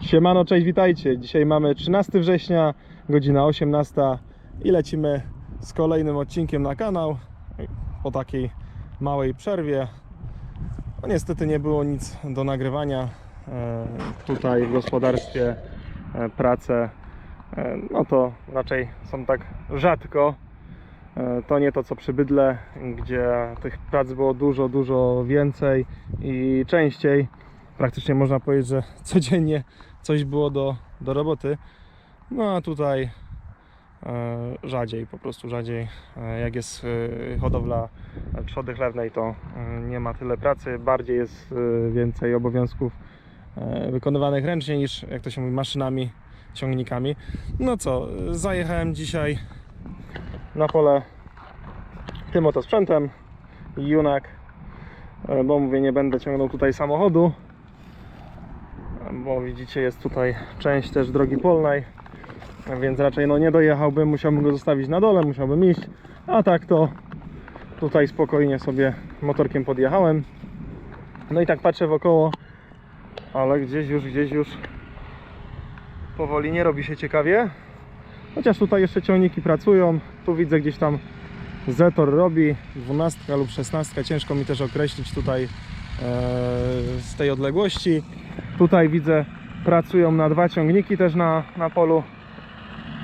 Siemano, cześć, witajcie. Dzisiaj mamy 13 września, godzina 18 i lecimy z kolejnym odcinkiem na kanał po takiej małej przerwie. No, niestety nie było nic do nagrywania e, tutaj w gospodarstwie, e, prace, e, no to raczej są tak rzadko. To nie to co przy bydle, gdzie tych prac było dużo, dużo więcej i częściej. Praktycznie można powiedzieć, że codziennie coś było do, do roboty. No a tutaj e, rzadziej, po prostu rzadziej. E, jak jest e, hodowla trzody chlewnej, to nie ma tyle pracy, bardziej jest więcej obowiązków wykonywanych ręcznie niż, jak to się mówi, maszynami, ciągnikami. No co, zajechałem dzisiaj na pole tym oto sprzętem, Junak, bo mówię, nie będę ciągnął tutaj samochodu, bo widzicie jest tutaj część też drogi polnej więc raczej no nie dojechałbym, musiałbym go zostawić na dole, musiałbym iść a tak to tutaj spokojnie sobie motorkiem podjechałem. No i tak patrzę wokoło ale gdzieś już, gdzieś już powoli nie robi się ciekawie. Chociaż tutaj jeszcze ciągniki pracują tu widzę gdzieś tam Zetor robi 12 lub 16 ciężko mi też określić tutaj z tej odległości Tutaj widzę pracują na dwa ciągniki też na, na polu.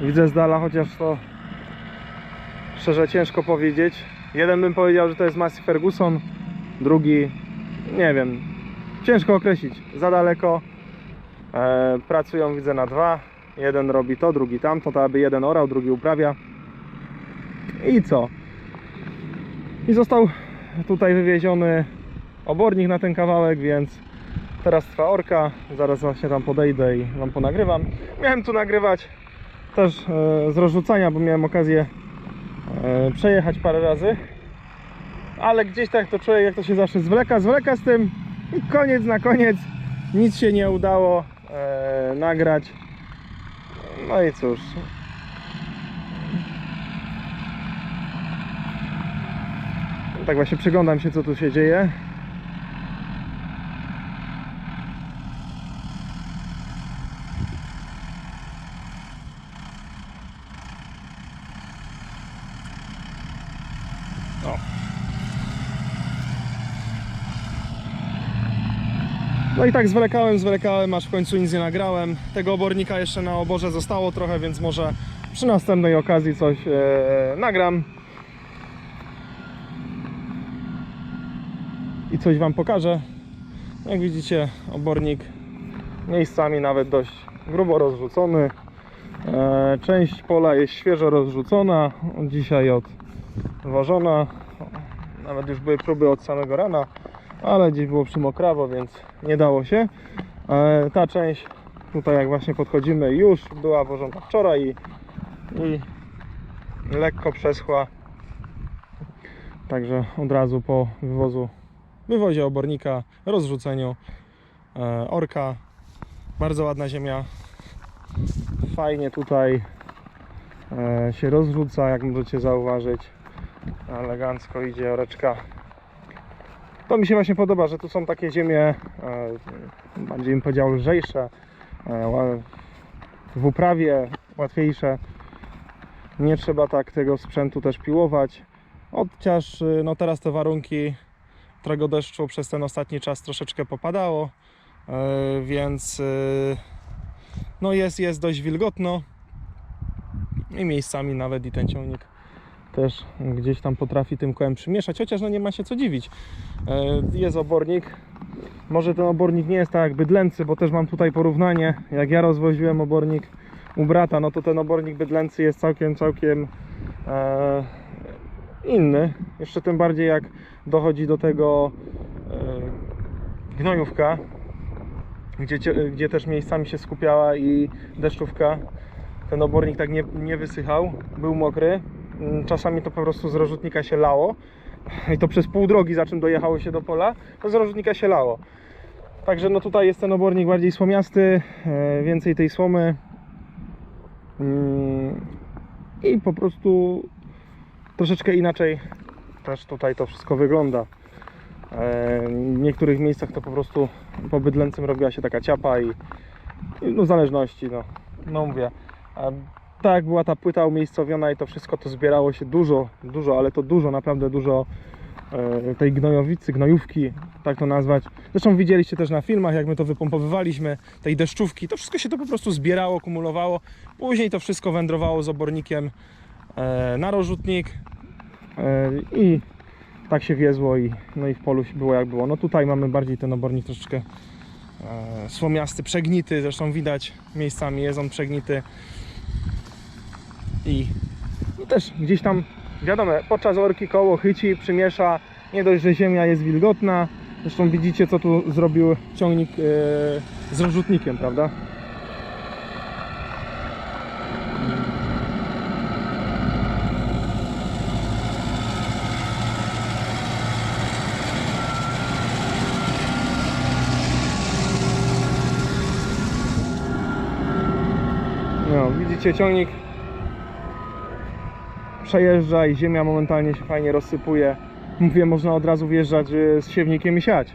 Widzę z dala, chociaż to szczerze ciężko powiedzieć. Jeden bym powiedział, że to jest Massey Ferguson, drugi nie wiem. Ciężko określić, za daleko. E, pracują widzę na dwa. Jeden robi to, drugi tamto, to aby jeden orał, drugi uprawia. I co? I został tutaj wywieziony obornik na ten kawałek, więc Teraz trwa orka, zaraz właśnie tam podejdę i wam ponagrywam. Miałem tu nagrywać też e, z rozrzucania, bo miałem okazję e, przejechać parę razy. Ale gdzieś tak to człowiek, jak to się zawsze zwleka, zwleka z tym i koniec na koniec. Nic się nie udało e, nagrać. No i cóż. Tak właśnie przyglądam się, co tu się dzieje. O. No i tak zwlekałem, zwlekałem, aż w końcu nic nie nagrałem. Tego obornika jeszcze na oborze zostało trochę, więc może przy następnej okazji coś e, nagram. I coś Wam pokażę. Jak widzicie, obornik miejscami nawet dość grubo rozrzucony. E, część pola jest świeżo rozrzucona, dzisiaj odwożona. Nawet już były próby od samego rana, ale gdzieś było przymokrawo, więc nie dało się. E, ta część tutaj jak właśnie podchodzimy już była wożona wczoraj i, i lekko przeschła. Także od razu po wywozu, wywozie obornika, rozrzuceniu e, orka. Bardzo ładna ziemia. Fajnie tutaj e, się rozrzuca, jak możecie zauważyć. Elegancko idzie oreczka. To mi się właśnie podoba, że tu są takie ziemie, e, bardziej bym powiedział lżejsze, e, w uprawie łatwiejsze. Nie trzeba tak tego sprzętu też piłować. Chociaż y, no teraz te warunki którego deszczu przez ten ostatni czas troszeczkę popadało, e, więc y, no jest, jest dość wilgotno i miejscami nawet i ten ciągnik też gdzieś tam potrafi tym kołem przymieszać, chociaż no nie ma się co dziwić. E, Jest obornik. Może ten obornik nie jest tak jak bydlęcy, bo też mam tutaj porównanie. Jak ja rozwoziłem obornik u brata, no to ten obornik bydlęcy jest całkiem, całkiem e, inny. Jeszcze tym bardziej jak dochodzi do tego e, gnojówka, gdzie, gdzie też miejscami się skupiała i deszczówka. Ten obornik tak nie, nie wysychał, był mokry. Mm, Czasami to po prostu z rozrzutnika się lało. I to przez pół drogi, za czym dojechało się do pola, to z rozrzutnika się lało. Także no tutaj jest ten obornik bardziej słomiasty, e, więcej tej słomy. Mm, I po prostu troszeczkę inaczej też tutaj to wszystko wygląda. E, W niektórych miejscach to po prostu po bydlęcym robiła się taka ciapa i, No w zależności, no, no mówię. Tak jak była ta płyta umiejscowiona i to wszystko to zbierało się dużo, dużo, ale to dużo, naprawdę dużo e, tej gnojowicy, gnojówki, tak to nazwać. Zresztą widzieliście też na filmach, jak my to wypompowywaliśmy, tej deszczówki, to wszystko się to po prostu zbierało, kumulowało. Później to wszystko wędrowało z obornikiem e, na rozrzutnik e, i tak się wiezło i, no i w polu było jak było. No tutaj mamy bardziej ten obornik troszeczkę słomiasty, przegnity, zresztą widać miejscami jest on przegnity i no też gdzieś tam wiadomo, podczas orki koło chyci, przymiesza, nie dość, że ziemia jest wilgotna, zresztą widzicie co tu zrobił ciągnik e, z rozrzutnikiem, prawda? No, widzicie ciągnik przejeżdża i ziemia momentalnie się fajnie rozsypuje. Mówię, można od razu wjeżdżać y, z siewnikiem i siać.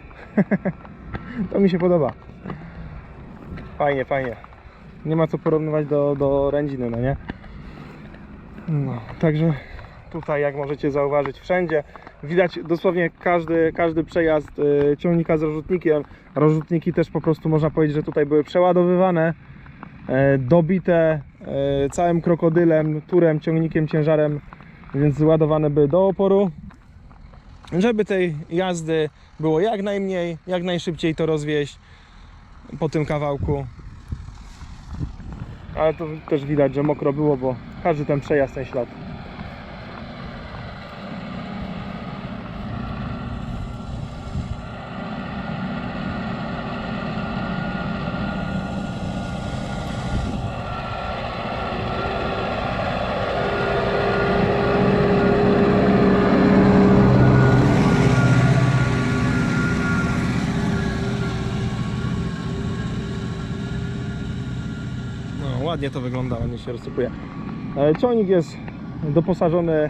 to mi się podoba. Fajnie, fajnie. Nie ma co porównywać do, do rędziny, no nie? No, także tutaj jak możecie zauważyć wszędzie widać dosłownie każdy, każdy przejazd y, ciągnika z rozrzutnikiem. Rozrzutniki też po prostu można powiedzieć, że tutaj były przeładowywane dobite e, całym krokodylem, turem, ciągnikiem, ciężarem, więc ładowane były do oporu, żeby tej jazdy było jak najmniej, jak najszybciej to rozwieźć po tym kawałku. Ale to też widać, że mokro było, bo każdy ten przejazd, ten ślad. No, ładnie to wygląda, ładnie się rozsypuje. E, Ciągnik jest doposażony e,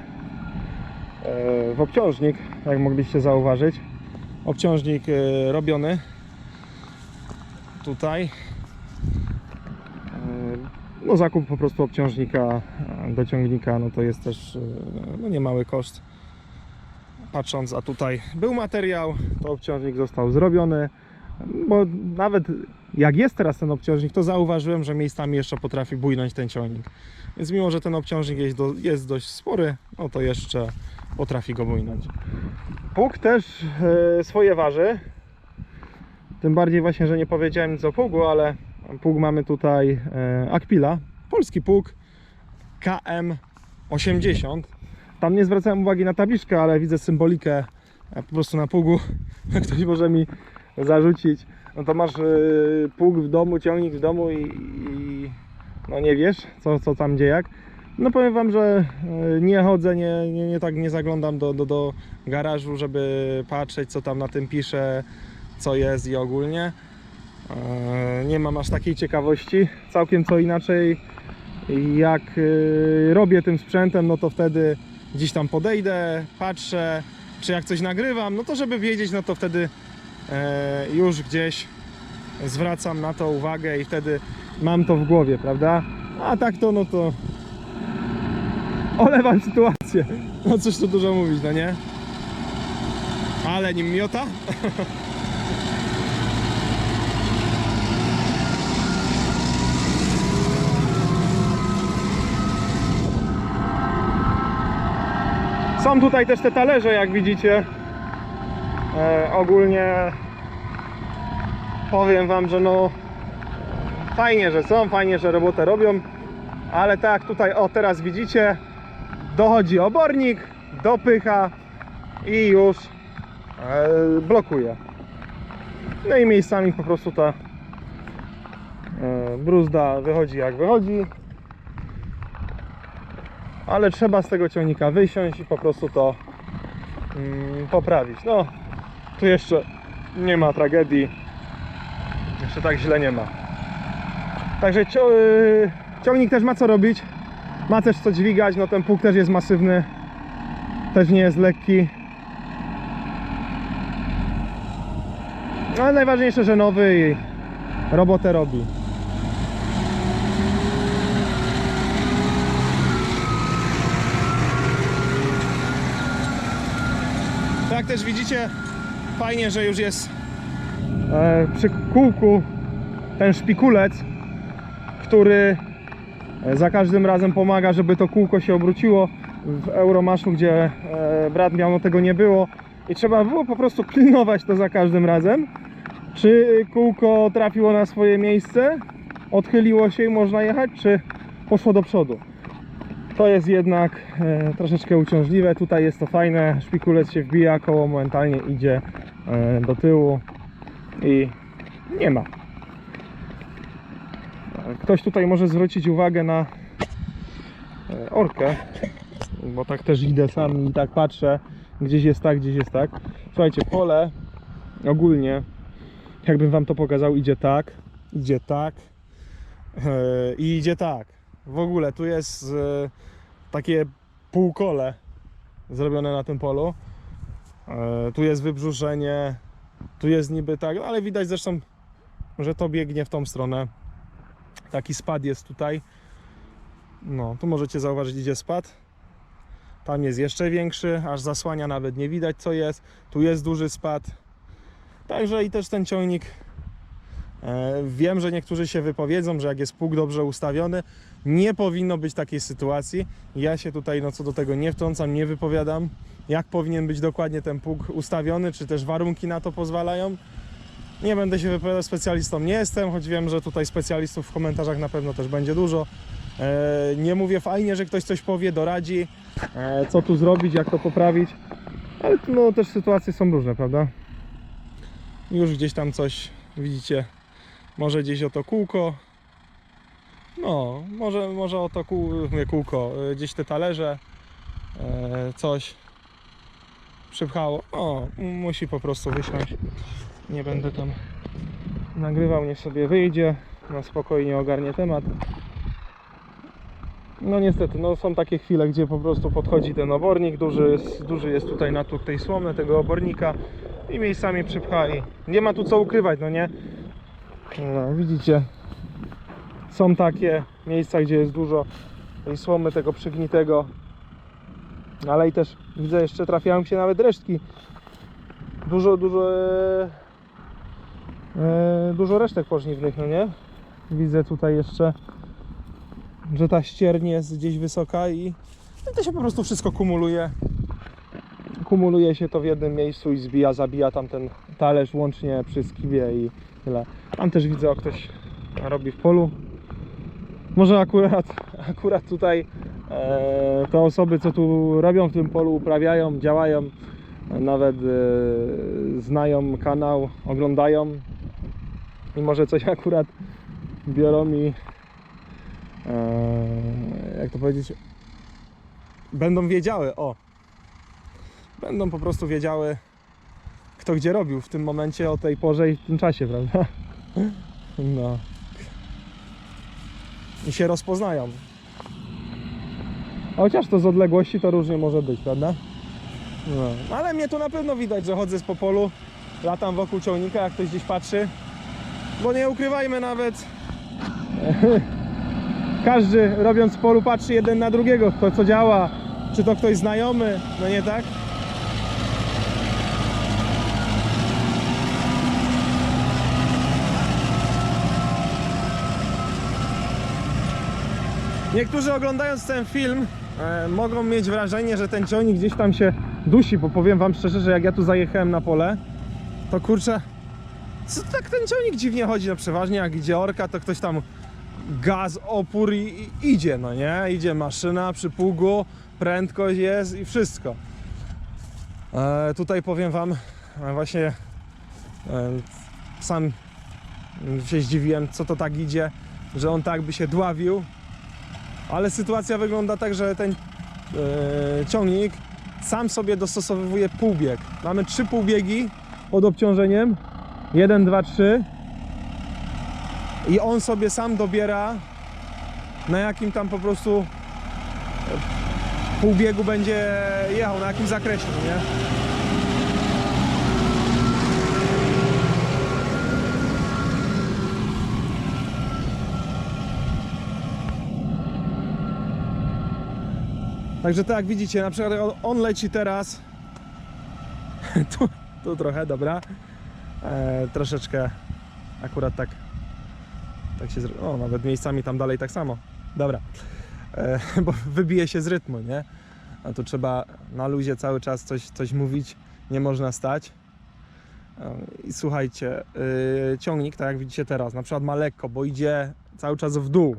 w obciążnik, jak mogliście zauważyć. Obciążnik e, robiony tutaj. No zakup po prostu obciążnika do ciągnika, no to jest też no, niemały koszt. Patrząc, a tutaj był materiał, to obciążnik został zrobiony, bo nawet jak jest teraz ten obciążnik, to zauważyłem, że miejscami jeszcze potrafi bujnąć ten ciągnik. Więc mimo, że ten obciążnik jest, do, jest dość spory, no to jeszcze potrafi go bujnąć. Pług też e, swoje waży. Tym bardziej właśnie, że nie powiedziałem nic o pługu, ale pług mamy tutaj e, Akpila, polski pług KM80. Tam nie zwracałem uwagi na tabliczkę, ale widzę symbolikę e, po prostu na pługu. Ktoś może mi zarzucić. No to masz y, pług w domu, ciągnik w domu i, i no nie wiesz, co, co tam gdzie jak. No powiem Wam, że y, nie chodzę, nie, nie, nie tak nie zaglądam do, do, do garażu, żeby patrzeć co tam na tym pisze, co jest i ogólnie. E, Nie mam aż takiej ciekawości. Całkiem co inaczej jak y, robię tym sprzętem, no to wtedy gdzieś tam podejdę, patrzę, czy jak coś nagrywam, no to żeby wiedzieć, no to wtedy już gdzieś zwracam na to uwagę i wtedy mam to w głowie, prawda? A tak to, no to olewam sytuację. No cóż tu dużo mówić, no nie? Ale nim miota? Są tutaj też te talerze, jak widzicie. E, ogólnie powiem Wam, że no fajnie, że są, fajnie, że robotę robią, ale tak tutaj, o teraz widzicie, dochodzi obornik, dopycha i już e, blokuje. No i miejscami po prostu ta e, bruzda wychodzi jak wychodzi. Ale trzeba z tego ciągnika wysiąść i po prostu to mm, poprawić. No, tu jeszcze nie ma tragedii. Jeszcze tak źle nie ma. Także y, ciągnik też ma co robić. Ma też co dźwigać, no ten pług też jest masywny. Też nie jest lekki. No ale najważniejsze, że nowy i robotę robi. Jak też widzicie, fajnie, że już jest e, przy kółku ten szpikulec, który e, za każdym razem pomaga, żeby to kółko się obróciło. W Euromaszu, gdzie e, brat miał, no tego nie było i trzeba było po prostu pilnować to za każdym razem, czy kółko trafiło na swoje miejsce, odchyliło się i można jechać, czy poszło do przodu. To jest jednak e, troszeczkę uciążliwe. Tutaj jest to fajne. Szpikulec się wbija, koło momentalnie idzie e, do tyłu i nie ma. Ktoś tutaj może zwrócić uwagę na e, orkę, bo tak też idę sam i tak patrzę. Gdzieś jest tak, gdzieś jest tak. Słuchajcie, pole ogólnie, jakbym wam to pokazał, idzie tak, idzie tak e, i idzie tak. W ogóle tu jest e, takie półkole zrobione na tym polu. E, tu jest wybrzuszenie, tu jest niby tak, no ale widać zresztą, że to biegnie w tą stronę. Taki spad jest tutaj. No, tu możecie zauważyć, idzie spad. Tam jest jeszcze większy, aż zasłania, nawet nie widać co jest. Tu jest duży spad. Także i też ten ciągnik. E, wiem, że niektórzy się wypowiedzą, że jak jest pług dobrze ustawiony, nie powinno być takiej sytuacji. Ja się tutaj no, co do tego nie wtrącam, nie wypowiadam, jak powinien być dokładnie ten pług ustawiony, czy też warunki na to pozwalają. Nie będę się wypowiadał, specjalistą nie jestem, choć wiem, że tutaj specjalistów w komentarzach na pewno też będzie dużo. E, nie mówię fajnie, że ktoś coś powie, doradzi, e, co tu zrobić, jak to poprawić, ale no też sytuacje są różne, prawda? Już gdzieś tam coś widzicie, może gdzieś o to kółko, no, może, może o to kół, kółko, y, gdzieś te talerze, e, coś przypchało. O, musi po prostu wysiąść. Nie będę tam nagrywał, niech sobie wyjdzie, na spokojnie ogarnie temat. No niestety, no są takie chwile, gdzie po prostu podchodzi ten obornik, duży jest, duży jest tutaj natłok tej słomy, tego obornika i miejscami przypcha i nie ma tu co ukrywać, no nie? No, widzicie, są takie miejsca, gdzie jest dużo tej słomy, tego przygnitego. Ale i też widzę, jeszcze trafiają się nawet resztki. Dużo, dużo, e, dużo resztek pożniwnych, no nie? Widzę tutaj jeszcze, że ta ścierń jest gdzieś wysoka i i to się po prostu wszystko kumuluje. Kumuluje się to w jednym miejscu i zbija, zabija tam ten talerz łącznie przy skiwie i tyle. Tam też widzę, o ktoś robi w polu. Może akurat, akurat tutaj e, te osoby, co tu robią w tym polu, uprawiają, działają, nawet e, znają kanał, oglądają i może coś akurat biorą i e, jak to powiedzieć, będą wiedziały, o, będą po prostu wiedziały, kto gdzie robił w tym momencie, o tej porze i w tym czasie, prawda? No i się rozpoznają. Chociaż to z odległości to różnie może być, prawda? No. Ale mnie tu na pewno widać, że chodzę po polu, latam wokół ciągnika, jak ktoś gdzieś patrzy. Bo nie ukrywajmy nawet, każdy robiąc polu patrzy jeden na drugiego, kto co działa, czy to ktoś znajomy, no nie tak? Niektórzy oglądając ten film e, mogą mieć wrażenie, że ten ciągnik gdzieś tam się dusi, bo powiem wam szczerze, że jak ja tu zajechałem na pole, to kurczę, co tak ten ciągnik dziwnie chodzi, no przeważnie jak idzie orka, to ktoś tam gaz, opór i, i idzie, no nie? Idzie maszyna przy pługu, prędkość jest i wszystko. E, tutaj powiem wam, e, właśnie e, sam się zdziwiłem, co to tak idzie, że on tak by się dławił, ale sytuacja wygląda tak, że ten e, ciągnik sam sobie dostosowuje półbieg. Mamy trzy półbiegi pod obciążeniem. 1, 2, 3. I on sobie sam dobiera na jakim tam po prostu e, półbiegu będzie jechał, na jakim zakresie, nie? Także tak jak widzicie, na przykład on leci teraz tu, tu trochę, dobra. E, troszeczkę akurat tak tak się. O, nawet miejscami tam dalej tak samo. Dobra. E, bo wybije się z rytmu, nie? A tu trzeba na luzie cały czas coś, coś mówić, nie można stać. E, I słuchajcie, y, ciągnik, tak jak widzicie teraz, na przykład ma lekko, bo idzie cały czas w dół.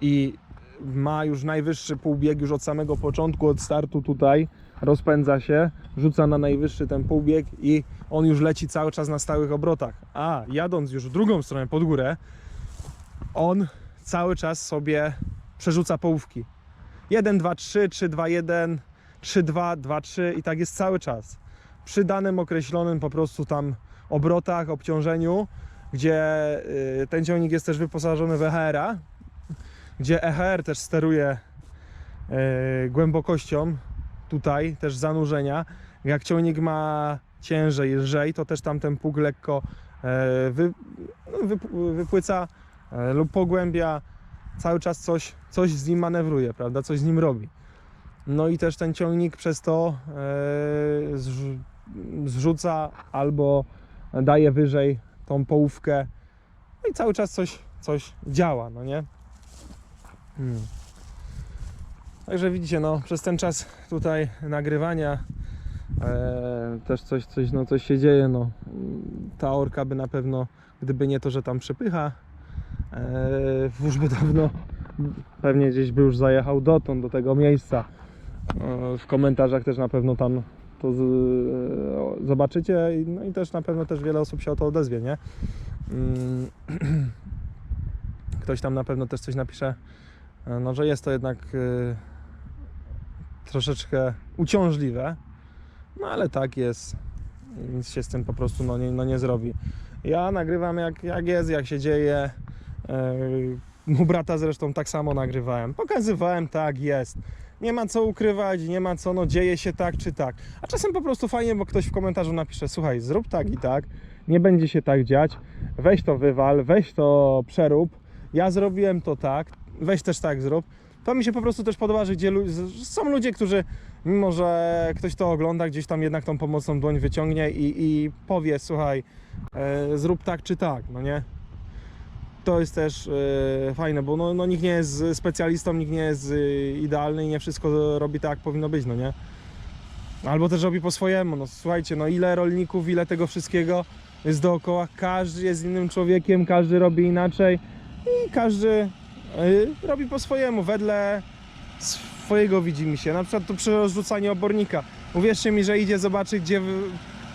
I ma już najwyższy półbieg już od samego początku, od startu tutaj, rozpędza się, rzuca na najwyższy ten półbieg i on już leci cały czas na stałych obrotach. A jadąc już w drugą stronę pod górę, on cały czas sobie przerzuca połówki. 1, 2, 3, 3, 2, 1, 3, 2, 2, 3 i tak jest cały czas. Przy danym określonym po prostu tam obrotach, obciążeniu, gdzie y, ten ciągnik jest też wyposażony w EHR-a, gdzie EHR też steruje y, głębokością tutaj, też zanurzenia. Jak ciągnik ma ciężej, lżej, to też tam ten pług lekko e, wy, no, wyp- wypłyca e, lub pogłębia. Cały czas coś, coś z nim manewruje, prawda? Coś z nim robi. No i też ten ciągnik przez to zrzu- zrzuca albo daje wyżej tą połówkę. No i cały czas coś, coś działa, no nie? Hmm. Także widzicie, no przez ten czas tutaj nagrywania e, też coś, coś, no, coś się dzieje. No. Ta orka by na pewno, gdyby nie to, że tam przepycha, e, już by dawno pewnie gdzieś by już zajechał dotąd, do tego miejsca. E, w komentarzach też na pewno tam to z, e, zobaczycie no i też na pewno też wiele osób się o to odezwie, nie? Mm, Ktoś tam na pewno też coś napisze, no że jest to jednak e, troszeczkę uciążliwe, no ale tak jest, nic się z tym po prostu no nie, no nie zrobi. Ja nagrywam jak, jak jest, jak się dzieje. Yy, u brata zresztą tak samo nagrywałem. Pokazywałem tak jest. Nie ma co ukrywać, nie ma co, no dzieje się tak czy tak. A czasem po prostu fajnie, bo ktoś w komentarzu napisze, słuchaj, zrób tak i tak, nie będzie się tak dziać, weź to wywal, weź to przerób, ja zrobiłem to tak, weź też tak zrób. To mi się po prostu też podoba, że gdzie są ludzie, którzy mimo, że ktoś to ogląda, gdzieś tam jednak tą pomocną dłoń wyciągnie i, i powie, słuchaj, e, zrób tak czy tak, no nie? To jest też e, fajne, bo no, no nikt nie jest specjalistą, nikt nie jest e, idealny i nie wszystko robi tak, jak powinno być, no nie? Albo też robi po swojemu, no słuchajcie, no ile rolników, ile tego wszystkiego jest dookoła, każdy jest innym człowiekiem, każdy robi inaczej i każdy robi po swojemu, wedle swojego widzi mi się. Na przykład tu przy rozrzucaniu obornika. Uwierzcie mi, że idzie zobaczyć, gdzie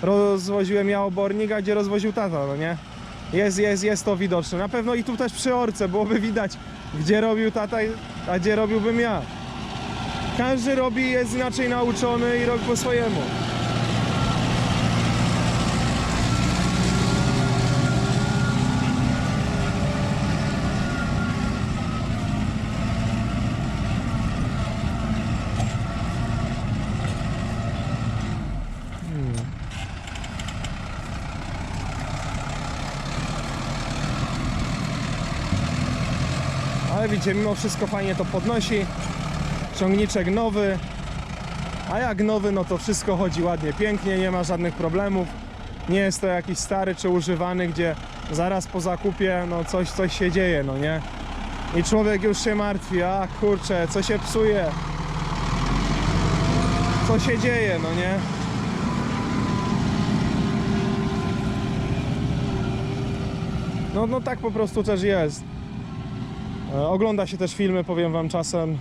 rozwoziłem ja obornik, a gdzie rozwoził tata, no nie? Jest, jest, jest to widoczne. Na pewno i tu też przy orce byłoby widać, gdzie robił tata, a gdzie robiłbym ja. Każdy robi, jest inaczej nauczony i robi po swojemu. Widzicie, mimo wszystko fajnie to podnosi. Ciągniczek nowy. A jak nowy, no to wszystko chodzi ładnie, pięknie, nie ma żadnych problemów. Nie jest to jakiś stary czy używany, gdzie zaraz po zakupie no coś, coś się dzieje, no nie? I człowiek już się martwi, a kurczę, co się psuje? Co się dzieje, no nie? No, no tak po prostu też jest. E, Ogląda się też filmy, powiem wam czasem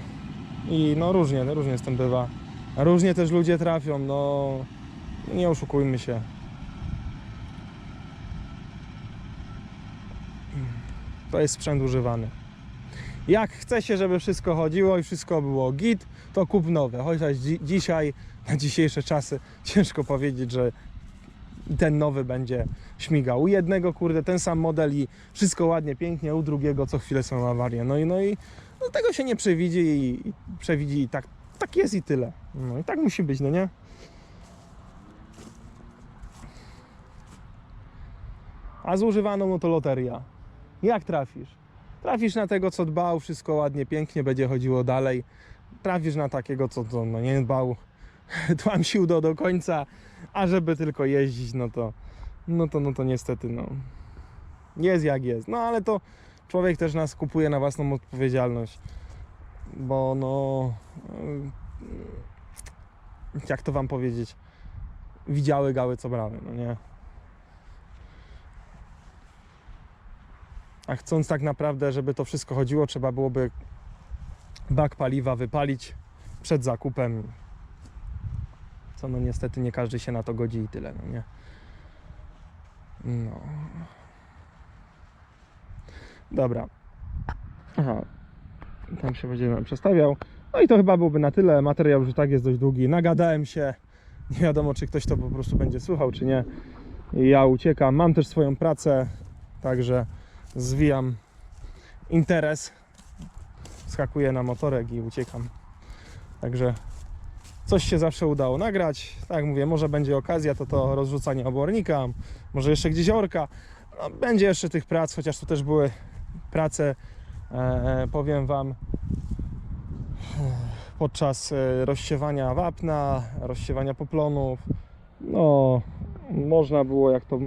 i no różnie, różnie z tym bywa. Różnie też ludzie trafią, no nie oszukujmy się. To jest sprzęt używany. Jak chce się, żeby wszystko chodziło i wszystko było git, to kup nowe. Chociaż dzi- dzisiaj, na dzisiejsze czasy, ciężko powiedzieć, że ten nowy będzie śmigał. U jednego, kurde, ten sam model i wszystko ładnie, pięknie, u drugiego co chwilę są awarie. No i, no i no tego się nie przewidzi i, i przewidzi i tak, tak jest i tyle. No i tak musi być, no nie? A z używaną no to loteria. Jak trafisz? Trafisz na tego, co dbał, wszystko ładnie, pięknie będzie chodziło dalej. Trafisz na takiego, co, co no nie dbał, tłam sił do, do końca, a żeby tylko jeździć, no to, no to, no to niestety, no, jest jak jest. No ale to człowiek też nas kupuje na własną odpowiedzialność, bo no, yy, jak to wam powiedzieć, widziały gały co brały, no nie. A chcąc tak naprawdę, żeby to wszystko chodziło, trzeba byłoby bak paliwa wypalić przed zakupem. Co no niestety nie każdy się na to godzi i tyle, no nie. No. Dobra. Aha. Tam się będzie nam przestawiał. No i to chyba byłoby na tyle. Materiał już tak jest dość długi. Nagadałem się. Nie wiadomo, czy ktoś to po prostu będzie słuchał, czy nie. Ja uciekam. Mam też swoją pracę, także zwijam interes. Skakuję na motorek i uciekam. Także coś się zawsze udało nagrać. Tak mówię, może będzie okazja, to to rozrzucanie obornika, może jeszcze gdzieś orka. No, będzie jeszcze tych prac, chociaż tu też były prace, e, powiem Wam, podczas e, rozsiewania wapna, rozsiewania poplonów. No, można było jak to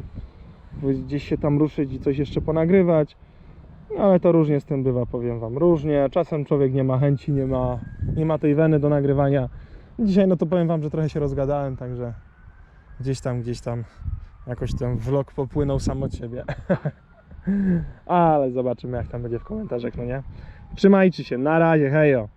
gdzieś się tam ruszyć i coś jeszcze ponagrywać. No, ale to różnie z tym bywa, powiem Wam, różnie. Czasem człowiek nie ma chęci, nie ma, nie ma tej weny do nagrywania. Dzisiaj no to powiem Wam, że trochę się rozgadałem, także gdzieś tam, gdzieś tam jakoś ten vlog popłynął sam od siebie. Ale zobaczymy jak tam będzie w komentarzach, no nie? Trzymajcie się, na razie, hejo!